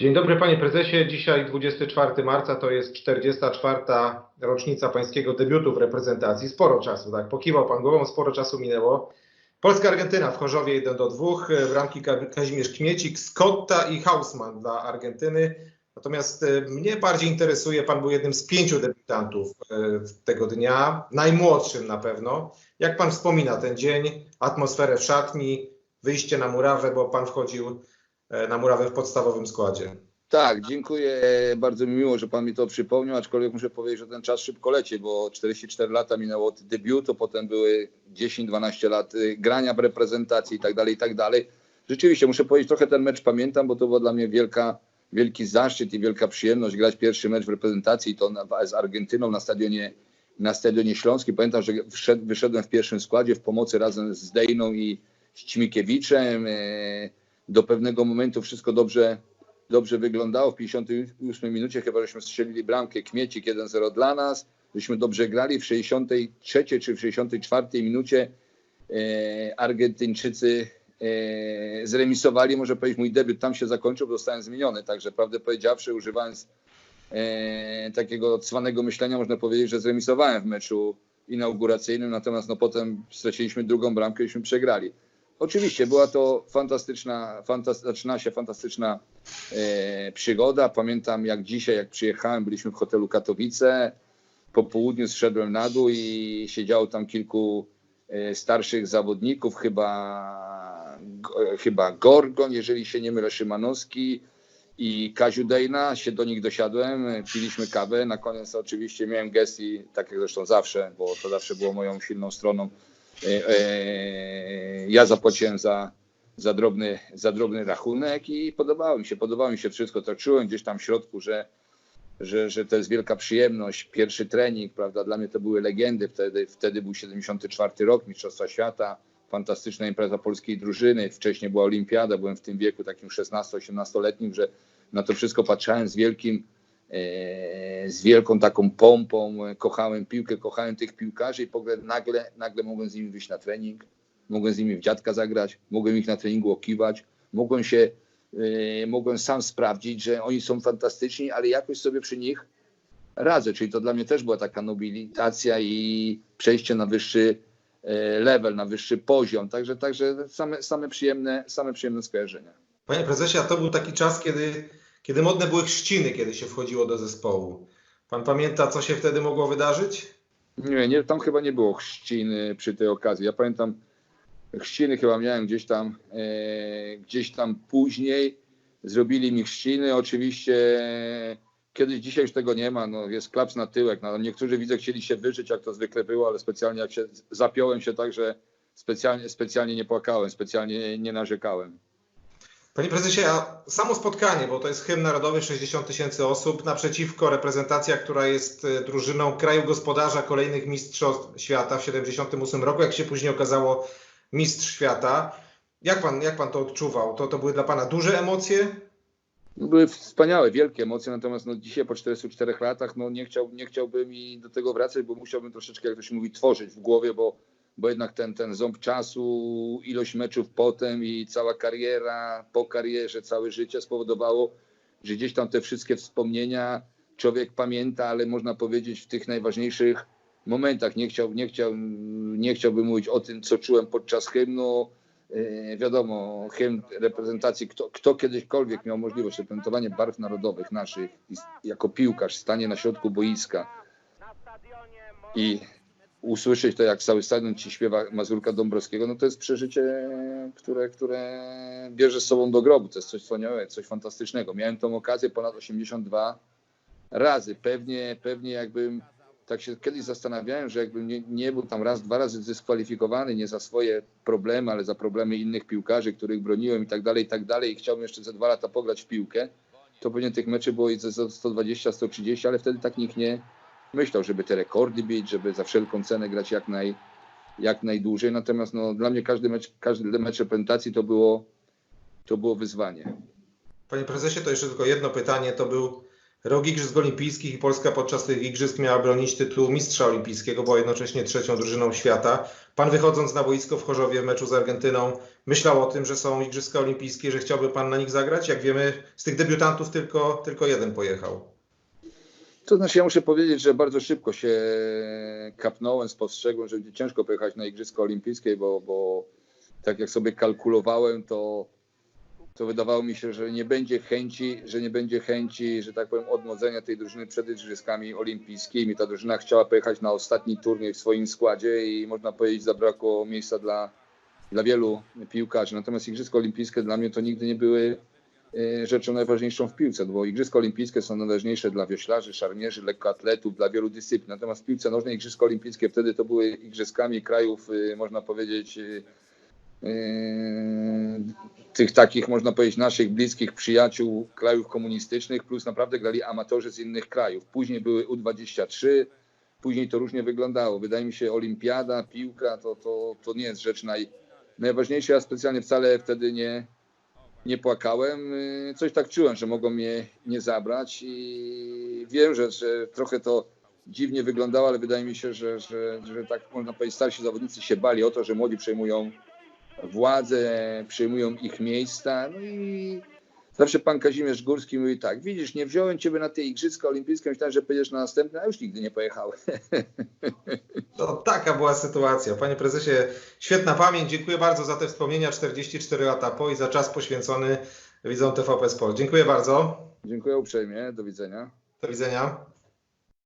Dzień dobry panie prezesie. Dzisiaj 24 marca to jest 44. rocznica pańskiego debiutu w reprezentacji. Sporo czasu, tak? Pokiwał pan głową, sporo czasu minęło. Polska-Argentyna w Chorzowie 1 do 2. W ramki Ka- Kazimierz Kmiecik, Scotta i Hausmann dla Argentyny. Natomiast e, mnie bardziej interesuje, pan był jednym z pięciu debiutantów e, tego dnia, najmłodszym na pewno. Jak pan wspomina ten dzień, atmosferę w szatni, wyjście na murawę, bo pan wchodził na murawę w podstawowym składzie. Tak, dziękuję. Bardzo mi miło, że Pan mi to przypomniał, aczkolwiek muszę powiedzieć, że ten czas szybko leci, bo 44 lata minęło od debiutu, potem były 10-12 lat y, grania w reprezentacji i tak dalej, i tak dalej. Rzeczywiście, muszę powiedzieć, trochę ten mecz pamiętam, bo to była dla mnie wielka, wielki zaszczyt i wielka przyjemność grać pierwszy mecz w reprezentacji to z Argentyną na stadionie, na stadionie Śląskim. Pamiętam, że wyszedłem w pierwszym składzie w pomocy razem z Dejną i Ćmikiewiczem. E, Do pewnego momentu wszystko dobrze, dobrze wyglądało. W 58 minucie chyba żeśmy strzelili bramkę Kmiecik 1-0 dla nas. Żeśmy dobrze grali. W 63 czy w 64 minucie e, Argentyńczycy e, zremisowali. Może powiedzieć, mój debiut tam się zakończył, bo zostałem zmieniony. Także prawdę powiedziawszy, używając e, takiego cwanego myślenia, można powiedzieć, że zremisowałem w meczu inauguracyjnym. Natomiast no, potem straciliśmy drugą bramkę iśmy przegrali. Oczywiście była to fantastyczna, fantas, zaczyna się fantastyczna e, przygoda. Pamiętam jak dzisiaj, jak przyjechałem, byliśmy w hotelu Katowice. Po południu zszedłem na dół i siedziało tam kilku e, starszych zawodników, chyba, go, chyba Gorgon, jeżeli się nie mylę, Szymanowski i Kaziu Dejna. Się do nich dosiadłem, e, piliśmy kawę. Na koniec oczywiście miałem gest i tak jak zresztą zawsze, bo to zawsze było moją silną stroną. E, e, ja zapłaciłem za, za, drobny, za drobny rachunek i podobało mi się, podobało mi się wszystko. To czułem gdzieś tam w środku, że, że, że to jest wielka przyjemność. Pierwszy trening, prawda, dla mnie to były legendy. Wtedy, wtedy był 74 rok, Mistrzostwa Świata, fantastyczna impreza polskiej drużyny. Wcześniej była olimpiada, byłem w tym wieku takim 16-18-letnim, że na to wszystko patrzałem z wielkim, z wielką taką pompą. Kochałem piłkę, kochałem tych piłkarzy i pogled, nagle, nagle mogłem z nimi wyjść na trening, mogłem z nimi w dziadka zagrać, mogłem ich na treningu okiwać, mogłem się, e, mogłem sam sprawdzić, że oni są fantastyczni, ale jakoś sobie przy nich radzę. Czyli to dla mnie też była taka nobilitacja i przejście na wyższy e, level, na wyższy poziom. Także, także same, same, przyjemne, same przyjemne skojarzenia. Panie prezesie, a to był taki czas, kiedy, kiedy modne były chrzciny, kiedy się wchodziło do zespołu. Pan pamięta, co się wtedy mogło wydarzyć? Nie, nie, tam chyba nie było chrzciny przy tej okazji. Ja pamiętam, chrzciny chyba miałem gdzieś tam, e, gdzieś tam później. Zrobili mi chrzciny. Oczywiście kiedyś, dzisiaj już tego nie ma. No, jest klaps na tyłek. No, niektórzy widzę chcieli się wyżyć, jak to zwykle było, ale specjalnie jak się zapiąłem się tak, że specjalnie, specjalnie nie płakałem, specjalnie nie narzekałem. Panie prezesie, a samo spotkanie, bo to jest hymn narodowy, 60 tysięcy osób, naprzeciwko reprezentacja, która jest e, drużyną kraju gospodarza kolejnych mistrzostw świata w 78 roku, jak się później okazało, mistrz świata. Jak pan, jak pan to odczuwał? To, to były dla pana duże emocje? No, Były wspaniałe, wielkie emocje, natomiast no, dzisiaj po 44 latach no, nie, chciał, nie chciałbym i do tego wracać, bo musiałbym troszeczkę, jak to się mówi, tworzyć w głowie, bo, bo jednak ten, ten ząb czasu, ilość meczów potem i cała kariera, po karierze, całe życie spowodowało, że gdzieś tam te wszystkie wspomnienia człowiek pamięta, ale można powiedzieć w tych najważniejszych momentach. Nie, chciał, nie, chciał, nie chciałbym mówić o tym, co czułem podczas hymnu. E, wiadomo, hymn reprezentacji, kto, kto kiedyśkolwiek miał możliwość reprezentowania barw narodowych naszych jako piłkarz stanie na środku boiska i usłyszeć to, jak cały stadion ci śpiewa Mazurka Dąbrowskiego, no to jest przeżycie, które, które bierze z sobą do grobu. To jest coś wspaniałego, coś fantastycznego. Miałem tą okazję ponad 82 razy. Pewnie, pewnie jakbym tak się kiedyś zastanawiałem, że jakbym nie, nie był tam raz, dwa razy dyskwalifikowany, nie za swoje problemy, ale za problemy innych piłkarzy, których broniłem i tak dalej, i tak dalej, i chciałbym jeszcze ze dwa lata pograć w piłkę, to pewnie tych meczy było i ze 120, 130, ale wtedy tak nikt nie myślał, żeby te rekordy bić, żeby za wszelką cenę grać jak, naj, jak najdłużej. Natomiast no, dla mnie każdy mecz, każdy mecz reprezentacji to było, to było wyzwanie. Panie prezesie, to jeszcze tylko jedno pytanie. To był rok Igrzysk Olimpijskich i Polska podczas tych Igrzysk miała bronić tytułu mistrza olimpijskiego, była jednocześnie trzecią drużyną świata. Pan wychodząc na boisko w Chorzowie w meczu z Argentyną myślał o tym, że są Igrzyska Olimpijskie, że chciałby Pan na nich zagrać? Jak wiemy, z tych debiutantów tylko, tylko jeden pojechał. To znaczy ja muszę powiedzieć, że bardzo szybko się kapnąłem, spostrzegłem, że będzie ciężko pojechać na Igrzyska Olimpijskie, bo, bo tak jak sobie kalkulowałem, to, to wydawało mi się, że nie będzie chęci, że nie będzie chęci, że tak powiem, odmłodzenia tej drużyny przed Igrzyskami Olimpijskimi. Ta drużyna chciała pojechać na ostatni turniej w swoim składzie i można powiedzieć zabrakło miejsca dla, dla wielu piłkarzy. Natomiast Igrzyska Olimpijskie dla mnie to nigdy nie były rzeczą najważniejszą w piłce, bo Igrzyska Olimpijskie są najważniejsze dla wioślarzy, szarmierzy, lekkoatletów, dla wielu dyscyplin. Natomiast w piłce nożnej Igrzyska Olimpijskie wtedy to były Igrzyskami krajów, e, można powiedzieć, e, tych takich, można powiedzieć, naszych bliskich przyjaciół krajów komunistycznych, plus naprawdę grali amatorzy z innych krajów. Później były U23, później to różnie wyglądało. Wydaje mi się, olimpiada, piłka to, to, to nie jest rzecz naj, najważniejsza. Ja specjalnie wcale wtedy nie, nie płakałem. Y, Coś tak czułem, że mogą mnie nie zabrać i wiem, że, że trochę to dziwnie wyglądało, ale wydaje mi się, że, że, że tak można powiedzieć, starsi zawodnicy się bali o to, że młodzi przejmują władzę, przejmują ich miejsca. No i zawsze pan Kazimierz Górski mówi tak, widzisz, nie wziąłem ciebie na te Igrzyska Olimpijskie, myślałem, że pojedziesz na następne, a już nigdy nie pojechałem. No, taka była sytuacja. Panie prezesie, świetna pamięć. Dziękuję bardzo za te wspomnienia 44 lata po i za czas poświęcony widzom TVP Sport. Dziękuję bardzo. Dziękuję uprzejmie, do widzenia. Do widzenia.